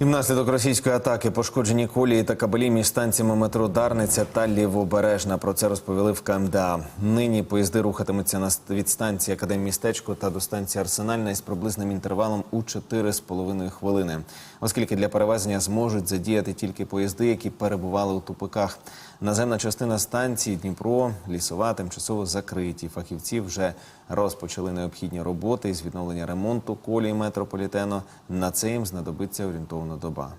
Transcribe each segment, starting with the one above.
І внаслідок російської атаки пошкоджені колії та кабелі між станціями метро Дарниця та Лівобережна. Про це розповіли в КМДА. Нині поїзди рухатимуться від станції Академмістечко та до станції Арсенальна із приблизним інтервалом у 4,5 хвилини, оскільки для перевезення зможуть задіяти тільки поїзди, які перебували у тупиках. Наземна частина станції Дніпро, лісова тимчасово закриті. Фахівці вже розпочали необхідні роботи із відновлення ремонту колії метрополітену. На це їм знадобиться орієнтовно доба.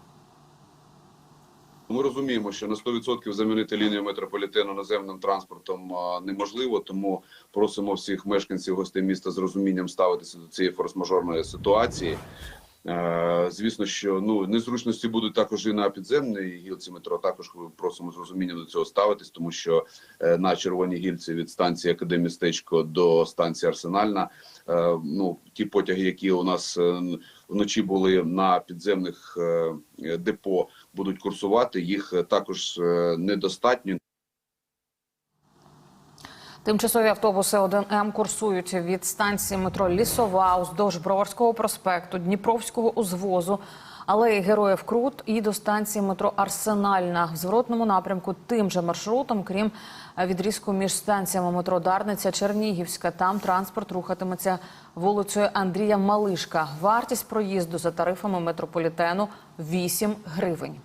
Ми розуміємо, що на 100% замінити лінію метрополітену наземним транспортом неможливо, тому просимо всіх мешканців гостей міста з розумінням ставитися до цієї форс-мажорної ситуації. Звісно, що ну незручності будуть також і на підземній гілці метро. Також просимо з розумінням до цього ставитись, тому що е, на червоній гілці від станції Академістечко до станції Арсенальна, е, ну ті потяги, які у нас е, вночі були на підземних депо, будуть курсувати. Їх також недостатньо. Тимчасові автобуси 1М курсують від станції метро Лісова уздовж Броварського проспекту, Дніпровського узвозу, алеї Героїв Крут і до станції метро Арсенальна в зворотному напрямку тим же маршрутом, крім відрізку між станціями метро Дарниця Чернігівська. Там транспорт рухатиметься вулицею Андрія Малишка. Вартість проїзду за тарифами метрополітену 8 гривень.